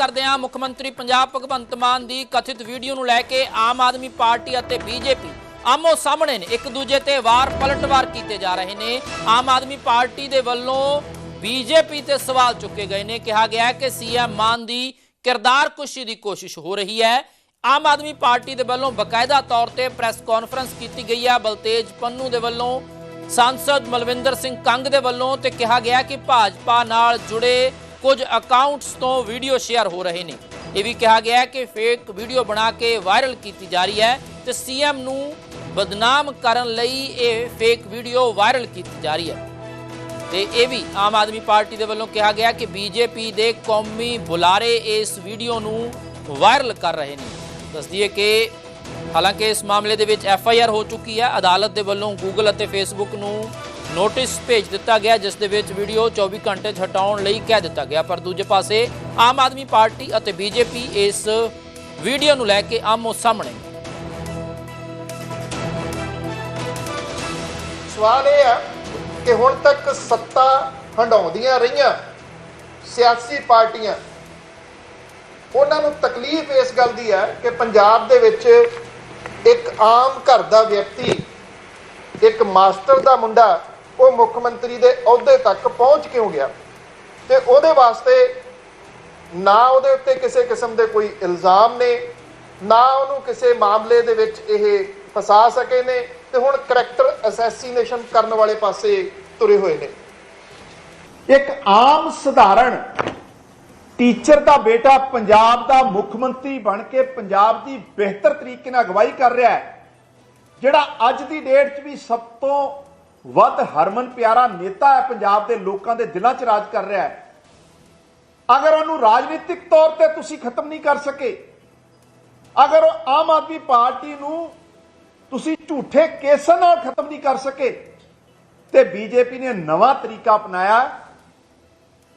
ਕਰਦੇ ਹਾਂ ਮੁੱਖ ਮੰਤਰੀ ਪੰਜਾਬ ਭਗਵੰਤ ਮਾਨ ਦੀ ਕਥਿਤ ਵੀਡੀਓ ਨੂੰ ਲੈ ਕੇ ਆਮ ਆਦਮੀ ਪਾਰਟੀ ਅਤੇ ਬੀਜੇਪੀ ਆਮੋ ਸਾਹਮਣੇ ਨੇ। ਇੱਕ ਦੂਜੇ ਤੇ ਵਾਰ ਪਲਟਵਾਰ ਕੀਤੇ ਜਾ ਰਹੇ ਨੇ। ਆਮ ਆਦਮੀ ਪਾਰਟੀ ਦੇ ਵੱਲੋਂ ਬੀਜੇਪੀ ਤੇ ਸਵਾਲ ਚੁੱਕੇ ਗਏ ਨੇ। ਕਿਹਾ ਗਿਆ ਕਿ ਸੀਐਮ ਮਾਨ ਦੀ ਕਿਰਦਾਰ ਕੁਸ਼ੀ ਦੀ ਕੋਸ਼ਿਸ਼ ਹੋ ਰਹੀ ਹੈ। ਆਮ ਆਦਮੀ ਪਾਰਟੀ ਦੇ ਵੱਲੋਂ ਬਕਾਇਦਾ ਤੌਰ ਤੇ ਪ੍ਰੈਸ ਕਾਨਫਰੰਸ ਕੀਤੀ ਗਈ ਹੈ। ਬਲਤੇਜ ਪੰਨੂ ਦੇ ਵੱਲੋਂ, ਸਾਂਸਦ ਮਲਵਿੰਦਰ ਸਿੰਘ ਕੰਗ ਦੇ ਵੱਲੋਂ ਤੇ ਕਿਹਾ ਗਿਆ ਕਿ ਭਾਜਪਾ ਨਾਲ ਜੁੜੇ ਕੁਝ ਅਕਾਊਂਟਸ ਤੋਂ ਵੀਡੀਓ ਸ਼ੇਅਰ ਹੋ ਰਹੇ ਨੇ। ਇਹ ਵੀ ਕਿਹਾ ਗਿਆ ਹੈ ਕਿ ਫੇਕ ਵੀਡੀਓ ਬਣਾ ਕੇ ਵਾਇਰਲ ਕੀਤੀ ਜਾ ਰਹੀ ਹੈ ਤੇ ਸੀਐਮ ਨੂੰ ਬਦਨਾਮ ਕਰਨ ਲਈ ਇਹ ਫੇਕ ਵੀਡੀਓ ਵਾਇਰਲ ਕੀਤੀ ਜਾ ਰਹੀ ਹੈ। ਤੇ ਇਹ ਵੀ ਆਮ ਆਦਮੀ ਪਾਰਟੀ ਦੇ ਵੱਲੋਂ ਕਿਹਾ ਗਿਆ ਕਿ ਬੀਜੇਪੀ ਦੇ ਕੌਮੀ ਬੁਲਾਰੇ ਇਸ ਵੀਡੀਓ ਨੂੰ ਵਾਇਰਲ ਕਰ ਰਹੇ ਨੇ। ਦੱਸਦੀਏ ਕਿ ਹਾਲਾਂਕਿ ਇਸ ਮਾਮਲੇ ਦੇ ਵਿੱਚ ਐਫ ਆਈ ਆਰ ਹੋ ਚੁੱਕੀ ਹੈ। ਅਦਾਲਤ ਦੇ ਵੱਲੋਂ ਗੂਗਲ ਅਤੇ ਫੇਸਬੁੱਕ ਨੂੰ ਨੋਟਿਸ ਭੇਜ ਦਿੱਤਾ ਗਿਆ, ਜਿਸ ਦੇ ਵਿੱਚ ਵੀਡੀਓ 24 ਘੰਟੇ 'ਚ ਹਟਾਉਣ ਲਈ ਕਹਿ ਦਿੱਤਾ ਗਿਆ। ਪਰ ਦੂਜੇ ਪਾਸੇ ਆਮ ਆਦਮੀ ਪਾਰਟੀ ਅਤੇ ਬੀਜੇਪੀ ਇਸ ਵੀਡੀਓ ਨੂੰ ਲੈ ਕੇ ਆਮੋ ਸਾਹਮਣੇ। ਸਵਾਲ ਇਹ ਆ ਕਿ ਹੁਣ ਤੱਕ ਸੱਤਾ ਹੰਡਾਉਂਦੀਆਂ ਰਹੀਆਂ ਸਿਆਸੀ ਪਾਰਟੀਆਂ। ਉਹਨਾਂ ਨੂੰ ਤਕਲੀਫ ਇਸ ਗੱਲ ਦੀ ਹੈ ਕਿ ਪੰਜਾਬ ਦੇ ਵਿੱਚ ਇੱਕ ਆਮ ਘਰ ਦਾ ਵਿਅਕਤੀ, ਇੱਕ ਮਾਸਟਰ ਦਾ ਮੁੰਡਾ ਉਹ ਮੁੱਖ ਮੰਤਰੀ ਦੇ ਅਹੁਦੇ ਤੱਕ ਪਹੁੰਚ ਕਿਉਂ ਗਿਆ? ਤੇ ਉਹਦੇ ਵਾਸਤੇ ਨਾ ਉਹਦੇ ਉੱਤੇ ਕਿਸੇ ਕਿਸਮ ਦੇ ਕੋਈ ਇਲਜ਼ਾਮ ਨੇ, ਨਾ ਉਹਨੂੰ ਕਿਸੇ ਮਾਮਲੇ ਦੇ ਵਿੱਚ ਇਹ ਫਸਾ ਸਕੇ ਨੇ ਤੇ ਹੁਣ ਕਰੈਕਟਰ ਅਸੈਸੀਨੇਸ਼ਨ ਕਰਨ ਵਾਲੇ ਪਾਸੇ ਤੁਰੇ ਹੋਏ ਨੇ। ਇੱਕ ਆਮ ਸਧਾਰਨ ਟੀਚਰ ਦਾ ਬੇਟਾ ਪੰਜਾਬ ਦਾ ਮੁੱਖ ਮੰਤਰੀ ਬਣ ਕੇ ਪੰਜਾਬ ਦੀ ਬਿਹਤਰ ਤਰੀਕੇ ਨਾਲ ਅਗਵਾਈ ਕਰ ਰਿਹਾ ਹੈ, ਜਿਹੜਾ ਅੱਜ ਦੀ ਡੇਟ 'ਚ ਵੀ ਸਭ ਤੋਂ ਵੱਧ ਹਰਮਨ ਪਿਆਰਾ ਨੇਤਾ ਹੈ, ਪੰਜਾਬ ਦੇ ਲੋਕਾਂ ਦੇ ਦਿਲਾਂ 'ਚ ਰਾਜ ਕਰ ਰਿਹਾ ਹੈ। ਅਗਰ ਉਹਨੂੰ ਰਾਜਨੀਤਿਕ ਤੌਰ ਤੇ ਤੁਸੀਂ ਖਤਮ ਨਹੀਂ ਕਰ ਸਕੇ, ਅਗਰ ਉਹ ਆਮ ਆਦਮੀ ਪਾਰਟੀ ਨੂੰ ਤੁਸੀਂ ਝੂਠੇ ਕੇਸਾਂ ਨਾਲ ਖਤਮ ਨਹੀਂ ਕਰ ਸਕੇ, ਤੇ ਬੀਜੇਪੀ ਨੇ ਨਵਾਂ ਤਰੀਕਾ ਅਪਣਾਇਆ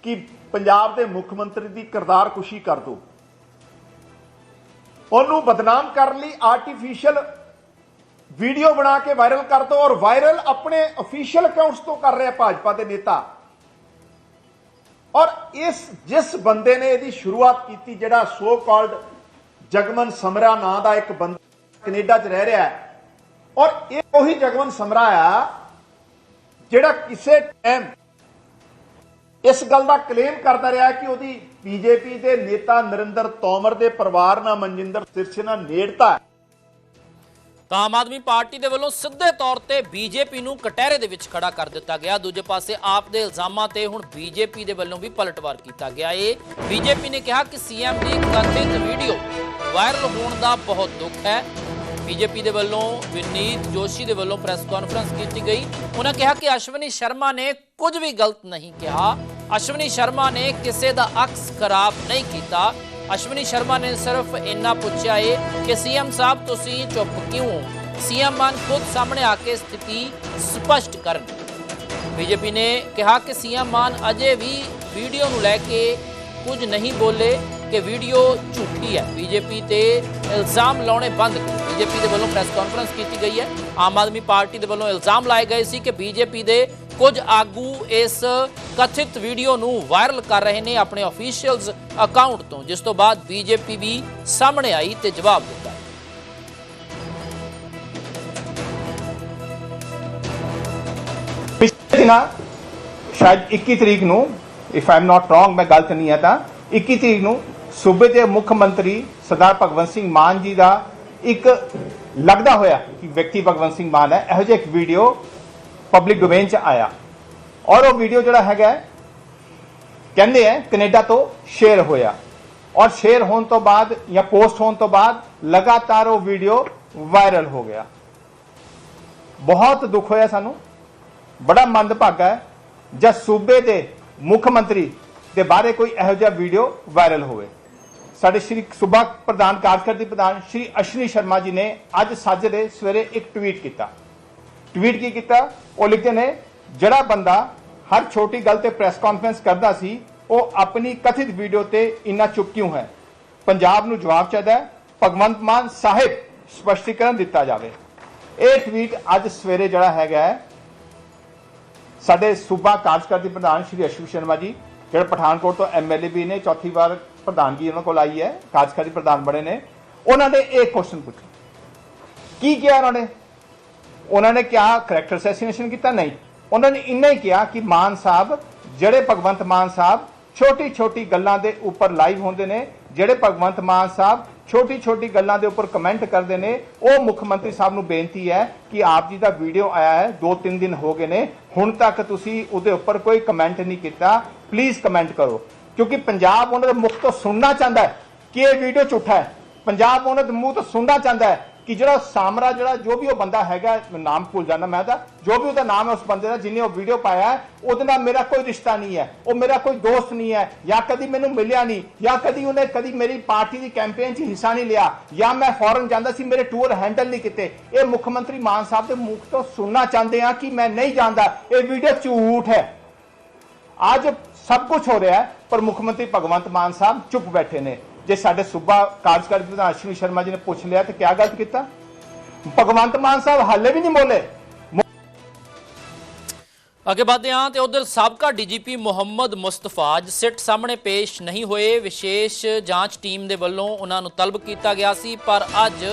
ਕਿ ਪੰਜਾਬ ਦੇ ਮੁੱਖ ਮੰਤਰੀ ਦੀ ਕਿਰਦਾਰ ਕੁਸ਼ੀ ਕਰ ਦੋ। ਉਹਨੂੰ ਬਦਨਾਮ ਕਰਨ ਲਈ ਆਰਟੀਫੀਸ਼ੀਅਲ ਵੀਡੀਓ ਬਣਾ ਕੇ ਵਾਇਰਲ ਕਰ ਦੋ ਔਰ ਵਾਇਰਲ ਆਪਣੇ ਅਫੀਸ਼ੀਅਲ ਅਕਾਊਂਟਸ ਤੋਂ ਕਰ ਰਿਹਾ ਭਾਜਪਾ ਦੇ ਨੇਤਾ। ਔਰ ਇਸ, ਜਿਸ ਬੰਦੇ ਨੇ ਇਹਦੀ ਸ਼ੁਰੂਆਤ ਕੀਤੀ, ਜਿਹੜਾ ਸੋ ਕਾਲਡ ਜਗਮਨ ਸਮਰਾ ਨਾਂ ਦਾ ਇੱਕ ਬੰਦਾ ਕੈਨੇਡਾ 'ਚ ਰਹਿ ਰਿਹਾ ਹੈ। ਔਰ ਇਹ ਉਹੀ ਜਗਮਨ ਸਮਰਾ ਆ, ਜਿਹੜਾ ਕਿਸੇ ਟਾਈਮ ਇਸ ਗੱਲ ਦਾ ਕਲੇਮ ਕਰਦਾ ਰਿਹਾ ਕਿ ਉਹਦੀ ਬੀਜੇਪੀ ਦੇ ਨੇਤਾ ਨਰਿੰਦਰ ਤੋਮਰ ਦੇ ਪਰਿਵਾਰ ਨਾਲ ਮਨਜਿੰਦਰ ਸਿਰਸੇ ਨਾਲ ਨੇੜਤਾ ਤਾਂ ਆਮ ਆਦਮੀ ਪਾਰਟੀ ਦੇ ਵੱਲੋਂ ਸਿੱਧੇ ਤੌਰ ਤੇ ਬੀਜੇਪੀ ਨੂੰ ਕਟਹਿਰੇ ਦੇ ਵਿੱਚ ਖੜਾ ਕਰ ਦਿੱਤਾ ਗਿਆ। ਦੂਜੇ ਪਾਸੇ ਆਪ ਦੇ ਇਲਜ਼ਾਮਾਂ ਤੇ ਹੁਣ ਬੀਜੇਪੀ ਦੇ ਵੱਲੋਂ ਵੀ ਪਲਟਵਾਰ ਕੀਤਾ ਗਿਆ। ਏ ਬੀਜੇਪੀ ਨੇ ਕਿਹਾ ਕਿ ਸੀਐਮ ਦੀ ਕਥਿਤ ਵੀਡੀਓ ਵਾਇਰਲ ਹੋਣ ਦਾ ਬਹੁਤ ਦੁੱਖ ਹੈ। ਬੀਜੇਪੀ ਦੇ ਵੱਲੋਂ ਵਿਨੀਤ ਜੋਸ਼ੀ ਦੇ ਵੱਲੋਂ ਪ੍ਰੈਸ ਕਾਨਫਰੰਸ ਕੀਤੀ ਗਈ। ਉਹਨਾਂ ਕਿਹਾ ਕਿ ਅਸ਼ਵਨੀ ਸ਼ਰਮਾ ਨੇ ਕੁਝ ਵੀ ਗਲਤ ਨਹੀਂ ਕਿਹਾ। ਅਸ਼ਵਨੀ ਸ਼ਰਮਾ ਨੇ ਕਿਸੇ ਦਾ ਅਕਸ ਖਰਾਬ ਨਹੀਂ ਕੀਤਾ। ਅਸ਼ਵਨੀ ਸ਼ਰਮਾ ਨੇ ਸਿਰਫ ਇੰਨਾ ਪੁੱਛਿਆ ਏ ਕਿ ਸੀਐਮ ਸਾਹਿਬ ਤੁਸੀਂ ਚੁੱਪ ਕਿਉਂ ਹੋ? ਸੀਐਮ ਮਾਨ ਖੁਦ ਸਾਹਮਣੇ ਆ ਕੇ ਸਥਿਤੀ ਸਪਸ਼ਟ ਕਰਨ। ਬੀਜੇਪੀ ਨੇ ਕਿਹਾ ਕਿ ਸੀਐਮ ਮਾਨ ਅਜੇ ਵੀ ਵੀਡੀਓ ਨੂੰ ਲੈ ਕੇ ਕੁਝ ਨਹੀਂ ਬੋਲੇ ਕਿ ਵੀਡੀਓ ਝੂਠੀ ਹੈ। ਬੀਜੇਪੀ ਤੇ ਇਲਜ਼ਾਮ ਲਾਉਣੇ ਬੰਦ ਕਰੋ। ਬੀਜੇਪੀ ਦੇ ਵੱਲੋਂ ਪ੍ਰੈਸ ਕਾਨਫਰੰਸ ਕੀਤੀ ਗਈ ਹੈ। ਆਮ ਆਦਮੀ ਪਾਰਟੀ ਦੇ ਵੱਲੋਂ ਇਲਜ਼ਾਮ ਲਾਏ ਗਏ ਸੀ ਕਿ ਬੀਜੇਪੀ ਦੇ ਕੁਝ ਆਗੂ ਇਸ ਕਥਿਤ ਵੀਡੀਓ ਨੂੰ ਵਾਇਰਲ ਕਰ ਰਹੇ ਨੇ ਆਪਣੇ ਅਫੀਸ਼ੀਅਲਸ ਅਕਾਊਂਟ ਤੋਂ, ਜਿਸ ਤੋਂ ਬਾਅਦ ਬੀਜੇਪੀ ਵੀ ਸਾਹਮਣੇ ਆਈ ਤੇ ਜਵਾਬ ਦਿੱਤਾ। ਪਿਛਲੇ ਦਿਨਾਂ, ਸ਼ਾਇਦ 21 ਤਰੀਕ ਨੂੰ if I am not wrong ਮੈਂ ਗਲਤ ਨਹੀਂ ਹੈ ਤਾਂ 21 ਤਰੀਕ ਨੂੰ ਸੂਬੇ ਦੇ ਮੁੱਖ ਮੰਤਰੀ ਸਰਦਾਰ ਭਗਵੰਤ ਸਿੰਘ ਮਾਨ ਜੀ ਦਾ ਇੱਕ ਲੱਗਦਾ ਹੋਇਆ ਕਿ ਵਿਅਕਤੀ ਭਗਵੰਤ ਸਿੰਘ ਮਾਨ ਹੈ। ਇਹੋ ਜਿਹਾ ਇੱਕ ਵੀਡੀਓ ਪਬਲਿਕ ਡੋਮੇਨ 'ਚ ਆਇਆ। ਔਰ ਉਹ ਵੀਡੀਓ ਜਿਹੜਾ ਹੈਗਾ, ਕਹਿੰਦੇ ਹੈ ਕੈਨੇਡਾ ਤੋਂ ਸ਼ੇਅਰ ਹੋਇਆ। ਔਰ ਸ਼ੇਅਰ ਹੋਣ ਤੋਂ ਬਾਅਦ ਜਾਂ ਪੋਸਟ ਹੋਣ ਤੋਂ ਬਾਅਦ ਲਗਾਤਾਰ ਉਹ ਵੀਡੀਓ ਵਾਇਰਲ ਹੋ ਗਿਆ। ਬਹੁਤ ਦੁੱਖ ਹੋਇਆ ਸਾਨੂੰ। ਬੜਾ ਮੰਦਭਾਗਾ ਹੈ। ਜਦ ਸੂਬੇ ਦੇ ਮੁੱਖ ਮੰਤਰੀ ਦੇ ਬਾਰੇ ਕੋਈ ਇਹੋ ਜਿਹਾ ਵੀਡੀਓ ਵਾਇਰਲ ਹੋਵੇ। ਸਾਡੇ ਸ਼੍ਰੀ ਸੂਬਾ ਪ੍ਰਧਾਨ ਕਾਰਜਕਾਰੀ ਪ੍ਰਧਾਨ ਸ਼੍ਰੀ ਅਸ਼ਵਨੀ ਸ਼ਰਮਾ ਜੀ ਨੇ ਅੱਜ ਸਾਜਰੇ ਸਵੇਰੇ ਇੱਕ ਟਵੀਟ ਕੀਤਾ। ਟਵੀਟ ਕੀ ਕੀਤਾ? ਉਹ ਲਿਖਦੇ ਨੇ, ਜਿਹੜਾ ਬੰਦਾ ਹਰ ਛੋਟੀ ਗੱਲ ਤੇ ਪ੍ਰੈਸ ਕਾਨਫਰੰਸ ਕਰਦਾ ਸੀ, ਉਹ ਆਪਣੀ ਕਥਿਤ ਵੀਡੀਓ ਤੇ ਇੰਨਾ ਚੁੱਪ ਕਿਉਂ ਹੈ? ਪੰਜਾਬ ਨੂੰ ਜਵਾਬ ਚਾਹੀਦਾ ਹੈ, ਭਗਵੰਤ ਮਾਨ ਸਾਹਿਬ ਸਪਸ਼ਟੀਕਰਨ ਦਿੱਤਾ ਜਾਵੇ। ਇਹ ਟਵੀਟ ਅੱਜ ਸਵੇਰੇ ਜਿਹੜਾ ਹੈਗਾ ਸਾਡੇ ਸੂਬਾ ਕਾਰਜਕਾਰੀ ਪ੍ਰਧਾਨ ਸ਼੍ਰੀ ਅਸ਼ੂ ਸ਼ਰਮਾ ਜੀ, ਜਿਹੜੇ ਪਠਾਨਕੋਟ ਤੋਂ ਐਮਐਲਏ ਵੀ ਨੇ, ਚੌਥੀ ਵਾਰ ਪ੍ਰਧਾਨਗੀ ਉਹਨਾਂ ਕੋਲ ਆਈ ਹੈ, ਕਾਰਜਕਾਰੀ ਪ੍ਰਧਾਨ ਬਣੇ ਨੇ, ਉਹਨਾਂ ਨੇ ਇਹ ਕੁਐਸਚਨ ਪੁੱਛਿਆ ਕੀ ਕਿਹਾ ਉਹਨਾਂ ਨੇ? ਉਹਨਾਂ ਨੇ ਕਿਹਾ ਕਰੈਕਟਰ ਅਸੈਸੀਨੇਸ਼ਨ ਕੀਤਾ? ਨਹੀਂ। ਉਹਨਾਂ ਨੇ ਇੰਨਾ ਹੀ ਕਿਹਾ ਕਿ ਮਾਨ ਸਾਹਿਬ, ਜਿਹੜੇ ਭਗਵੰਤ ਮਾਨ ਸਾਹਿਬ ਛੋਟੀ ਛੋਟੀ ਗੱਲਾਂ ਦੇ ਉੱਪਰ ਲਾਈਵ ਹੁੰਦੇ ਨੇ, ਜਿਹੜੇ ਭਗਵੰਤ ਮਾਨ ਸਾਹਿਬ ਛੋਟੀ ਛੋਟੀ ਗੱਲਾਂ ਦੇ ਉੱਪਰ ਕਮੈਂਟ ਕਰਦੇ ਨੇ, ਉਹ ਮੁੱਖ ਮੰਤਰੀ ਸਾਹਿਬ ਨੂੰ ਬੇਨਤੀ ਹੈ ਕਿ ਆਪ ਜੀ ਦਾ ਵੀਡੀਓ ਆਇਆ ਹੈ 2-3 ਦਿਨ ਹੋ ਗਏ ਨੇ, ਹੁਣ ਤੱਕ ਤੁਸੀਂ ਉਹਦੇ ਉੱਪਰ ਕੋਈ ਕਮੈਂਟ ਨਹੀਂ ਕੀਤਾ। ਪਲੀਜ਼ ਕਮੈਂਟ ਕਰੋ। ਕਿਉਂਕਿ ਪੰਜਾਬ ਉਹਨਾਂ ਦੇ ਮੁਖ ਤੋਂ ਸੁਣਨਾ ਚਾਹੁੰਦਾ ਹੈ ਕਿ ਇਹ ਵੀਡੀਓ ਝੂਠਾ ਹੈ। ਪੰਜਾਬ ਉਹਨਾਂ ਦੇ ਮੂੰਹ ਤੋਂ ਸੁਣਨਾ ਚਾਹੁੰਦਾ ਹੈ ਕਿ ਜਿਹੜਾ ਸਾਮਰਾ ਜਿਹੜਾ, ਜੋ ਵੀ ਉਹ ਬੰਦਾ ਹੈਗਾ ਨਾਮ ਭੁੱਲ ਜਾਂਦਾ ਮੈਂ ਤਾਂ, ਜੋ ਵੀ ਉਹਦਾ ਨਾਮ ਹੈ ਉਸ ਬੰਦੇ ਦਾ, ਜਿਹਨੇ ਉਹ ਵੀਡੀਓ ਪਾਇਆ ਉਹਦੇ ਨਾਲ ਮੇਰਾ ਕੋਈ ਰਿਸ਼ਤਾ ਨਹੀਂ ਹੈ, ਉਹ ਮੇਰਾ ਕੋਈ ਦੋਸਤ ਨਹੀਂ ਹੈ, ਜਾਂ ਕਦੀ ਮੈਨੂੰ ਮਿਲਿਆ ਨਹੀਂ, ਜਾਂ ਕਦੀ ਉਹਨੇ ਕਦੀ ਮੇਰੀ ਪਾਰਟੀ ਦੀ ਕੈਂਪੇਨ 'ਚ ਹਿੱਸਾ ਨਹੀਂ ਲਿਆ, ਜਾਂ ਮੈਂ ਫੋਰਨ ਜਾਂਦਾ ਸੀ, ਮੇਰੇ ਟੂਰ ਹੈਂਡਲ ਨਹੀਂ ਕੀਤੇ। ਇਹ ਮੁੱਖ ਮੰਤਰੀ ਮਾਨ ਸਾਹਿਬ ਦੇ ਮੁਖ ਤੋਂ ਸੁਣਨਾ ਚਾਹੁੰਦੇ ਆ ਕਿ ਮੈਂ ਨਹੀਂ ਜਾਂਦਾ, ਇਹ ਵੀਡੀਓ ਝੂਠ ਹੈ। ਅੱਜ ਸਭ ਕੁਝ ਹੋ ਰਿਹਾ ਹੈ, ਪਰ ਮੁੱਖ ਮੰਤਰੀ ਭਗਵੰਤ ਮਾਨ ਸਾਹਿਬ ਚੁੱਪ ਬੈਠੇ ਨੇ। ਜੇ ਸਾਡੇ ਸੂਬਾ ਕਾਰਜਕਾਰੀ ਪ੍ਰਧਾਨ ਅਸ਼ਵਨੀ ਸ਼ਰਮਾ ਜੀ ਨੇ ਪੁੱਛ ਲਿਆ ਤੇ ਕਿਆ ਗਲਤ ਕੀਤਾ? ਭਗਵੰਤ ਮਾਨ ਸਾਹਿਬ ਹਾਲੇ ਵੀ ਨਹੀਂ ਬੋਲੇ। ਅੱਗੇ ਵਧਦੇ ਹਾਂ ਤੇ ਉਧਰ ਸਾਬਕਾ ਡੀਜੀਪੀ ਮੁਹੰਮਦ ਮੁਸਤਫਾ ਸਿੱਟ ਸਾਹਮਣੇ ਪੇਸ਼ ਨਹੀਂ ਹੋਏ। ਵਿਸ਼ੇਸ਼ ਜਾਂਚ ਟੀਮ ਦੇ ਵੱਲੋਂ ਉਹਨਾਂ ਨੂੰ ਤਲਬ ਕੀਤਾ ਗਿਆ ਸੀ, ਪਰ ਅੱਜ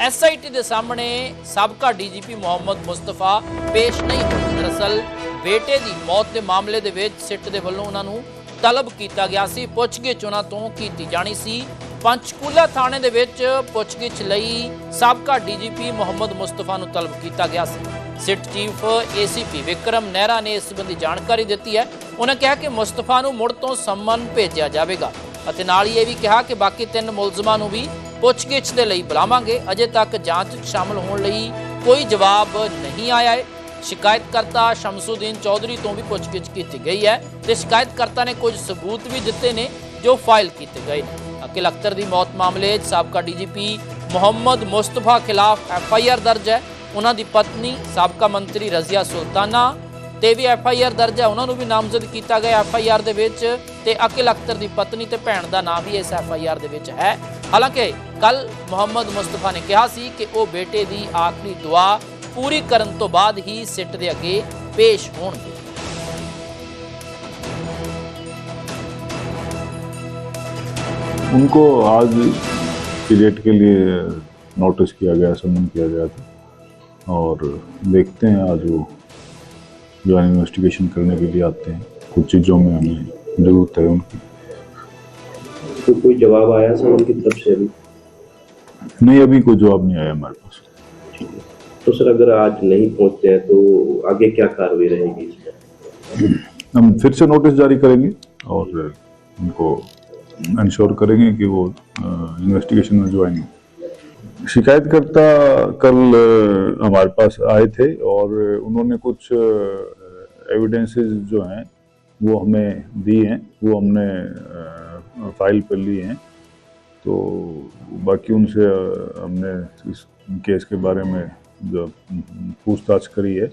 ਐਸਆਈਟੀ ਦੇ ਸਾਹਮਣੇ ਸਾਬਕਾ ਡੀਜੀਪੀ ਮੁਹੰਮਦ ਮੁਸਤਫਾ ਪੇਸ਼ ਨਹੀਂ ਹੋਏ। ਦਰਅਸਲ ਬੇਟੇ ਦੀ ਮੌਤ ਦੇ ਮਾਮਲੇ ਦੇ ਵਿੱਚ ਸਿੱਟ ਦੇ ਵੱਲੋਂ ਉਹਨਾਂ ਨੂੰ ਤਲਬ ਕੀਤਾ ਗਿਆ ਸੀ। ਪੁੱਛਗਿੱਛ ਉਹਨਾਂ ਤੋਂ ਕੀਤੀ ਜਾਣੀ ਸੀ। ਪੰਚਕੂਲਾ ਥਾਣੇ ਦੇ ਵਿੱਚ ਪੁੱਛਗਿੱਛ ਲਈ ਸਾਬਕਾ ਡੀਜੀਪੀ ਮੁਹੰਮਦ ਮੁਸਤਫਾ ਨੂੰ ਤਲਬ ਕੀਤਾ ਗਿਆ ਸੀ। SIT chief ACP Vikram Nehra ਨੇ ਇਸ ਸੰਬੰਧੀ ਜਾਣਕਾਰੀ ਦਿੱਤੀ ਹੈ। ਉਹਨਾਂ ਕਿਹਾ ਕਿ ਮੁਸਤਫਾ ਨੂੰ ਮੁੜ ਤੋਂ ਸੰਮਨ ਭੇਜਿਆ ਜਾਵੇਗਾ ਅਤੇ ਨਾਲ ਹੀ ਇਹ ਵੀ ਕਿਹਾ ਕਿ ਬਾਕੀ ਤਿੰਨ ਮੁਲਜ਼ਮਾਂ ਨੂੰ ਵੀ ਪੁੱਛਗਿੱਛ ਦੇ ਲਈ ਬੁਲਾਵਾਂਗੇ। ਅਜੇ ਤੱਕ ਜਾਂਚ 'ਚ ਸ਼ਾਮਲ ਹੋਣ ਲਈ ਕੋਈ ਜਵਾਬ ਨਹੀਂ ਆਇਆ ਹੈ। ਸ਼ਿਕਾਇਤਕਰਤਾ ਸ਼ਮਸੂਦੀਨ ਚੌਧਰੀ ਤੋਂ ਵੀ ਪੁੱਛਗਿੱਛ ਕੀਤੀ ਗਈ ਹੈ ਤੇ ਸ਼ਿਕਾਇਤਕਰਤਾ ਨੇ ਕੁਝ ਸਬੂਤ ਵੀ ਦਿੱਤੇ ਨੇ ਜੋ ਫਾਈਲ ਕੀਤੇ ਗਏ ਨੇ। ਅਕਿਲ ਅਖਤਰ ਦੀ ਮੌਤ ਮਾਮਲੇ 'ਚ ਸਾਬਕਾ ਡੀਜੀਪੀ ਮੁਹੰਮਦ ਮੁਸਤਫਾ ਖਿਲਾਫ ਐਫ ਆਈ ਆਰ ਦਰਜ ਹੈ। ਉਹਨਾਂ ਦੀ ਪਤਨੀ, ਸਾਬਕਾ ਮੰਤਰੀ ਰਜ਼ੀਆ ਸੁਲਤਾਨਾ ਤੇ ਵੀ ਐਫ ਆਈ ਆਰ ਦਰਜ ਹੈ। ਉਹਨਾਂ ਨੂੰ ਵੀ ਨਾਮਜ਼ਦ ਕੀਤਾ ਗਿਆ ਐਫ ਆਈ ਆਰ ਦੇ ਵਿੱਚ ਤੇ ਅਕਿਲ ਅਖਤਰ ਦੀ ਪਤਨੀ ਤੇ ਭੈਣ ਦਾ ਨਾਮ ਵੀ ਇਸ ਐਫ ਆਈ ਆਰ ਦੇ ਵਿੱਚ ਹੈ। ਹਾਲਾਂਕਿ ਕੱਲ ਮੁਹੰਮਦ ਮੁਸਤਫਾ ਨੇ ਕਿਹਾ ਸੀ ਕਿ ਉਹ ਬੇਟੇ ਦੀ ਆਖਰੀ ਦੁਆ ਪੂਰੀ ਕਰਨ ਤੋਂ ਬਾਅਦ ਹੀ ਸਿੱਟ ਦੇ ਅੱਗੇ ਪੇਸ਼ ਹੋਣਗੇ उनको आज की डेट के लिए नोटिस किया गया समन किया गया था और देखते हैं आज वो जो इन्वेस्टिगेशन करने के लिए आते हैं कुछ चीज़ों में हमें ज़रूरत है उनकी तो कोई जवाब आया सर उनकी तरफ से अभी नहीं अभी कोई जवाब नहीं आया हमारे पास ठीक है तो सर, अगर आज नहीं पहुँचते हैं तो आगे क्या कार्रवाई रहेगी इसमें हम फिर से नोटिस जारी करेंगे और उनको इंश्योर करेंगे कि वो इन्वेस्टिगेशन में ज्वाइन शिकायतकर्ता कल हमारे पास आए थे और उन्होंने कुछ एविडेंसेस जो हैं, वो हमें दिए हैं, वो हमने फ़ाइल पर लिए हैं। तो बाकी उनसे हमने इस केस के बारे में पूछताछ करी है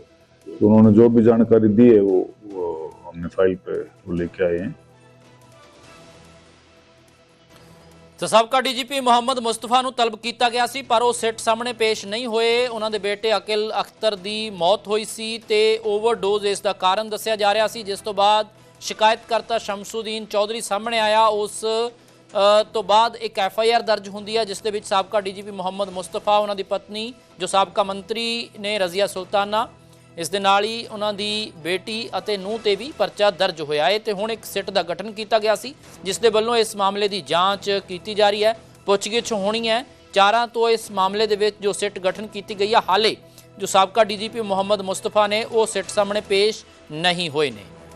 तो उन्होंने जो भी जानकारी दी है वो, वो हमने फाइल पे वो लेके आए हैं ਤੇ ਸਾਬਕਾ ਡੀਜੀਪੀ ਮੁਹੰਮਦ ਮੁਸਤਫਾ ਨੂੰ ਤਲਬ ਕੀਤਾ ਗਿਆ ਸੀ ਪਰ ਉਹ ਸਿੱਟ ਸਾਹਮਣੇ ਪੇਸ਼ ਨਹੀਂ ਹੋਏ ਉਹਨਾਂ ਦੇ ਬੇਟੇ ਅਕਿਲ ਅਖਤਰ ਦੀ ਮੌਤ ਹੋਈ ਸੀ ਤੇ ਓਵਰਡੋਜ਼ ਇਸ ਦਾ ਕਾਰਨ ਦੱਸਿਆ ਜਾ ਰਿਹਾ ਸੀ ਜਿਸ ਤੋਂ ਬਾਅਦ ਸ਼ਿਕਾਇਤਕਰਤਾ ਸ਼ਮਸੂਦੀਨ ਚੌਧਰੀ ਸਾਹਮਣੇ ਆਇਆ ਉਸ ਅ, ਤੋਂ ਬਾਅਦ ਇੱਕ ਐਫ ਆਈ ਆਰ ਦਰਜ ਹੁੰਦੀ ਹੈ ਜਿਸ ਦੇ ਵਿੱਚ ਸਾਬਕਾ ਡੀਜੀਪੀ ਮੁਹੰਮਦ ਮੁਸਤਫਾ ਉਹਨਾਂ ਦੀ ਪਤਨੀ ਜੋ ਸਾਬਕਾ ਮੰਤਰੀ ਨੇ ਰਜ਼ੀਆ ਸੁਲਤਾਨਾ, ਇਸ ਦੇ ਨਾਲ ਹੀ ਉਹਨਾਂ ਦੀ ਬੇਟੀ ਅਤੇ ਨੂੰਹ ਤੇ ਵੀ ਪਰਚਾ ਦਰਜ ਹੋਇਆ ਹੈ ਤੇ ਹੁਣ ਇੱਕ ਸਿੱਟ ਦਾ ਗਠਨ ਕੀਤਾ ਗਿਆ ਸੀ, ਜਿਸ ਦੇ ਵੱਲੋਂ ਇਸ ਮਾਮਲੇ ਦੀ ਜਾਂਚ ਕੀਤੀ ਜਾ ਰਹੀ ਹੈ, ਪੁੱਛਗਿੱਛ ਹੋਣੀ ਹੈ। ਚਾਰਾਂ ਤੋਂ ਇਸ ਮਾਮਲੇ ਦੇ ਵਿੱਚ ਜੋ ਸਿੱਟ ਗਠਨ ਕੀਤੀ ਗਈ ਹੈ ਹਾਲੇ ਜੋ ਸਾਬਕਾ ਡੀਜੀਪੀ ਮੁਹੰਮਦ ਮੁਸਤਫਾ ਨੇ, ਉਹ ਸਿੱਟ ਸਾਹਮਣੇ ਪੇਸ਼ ਨਹੀਂ ਹੋਏ ਨੇ।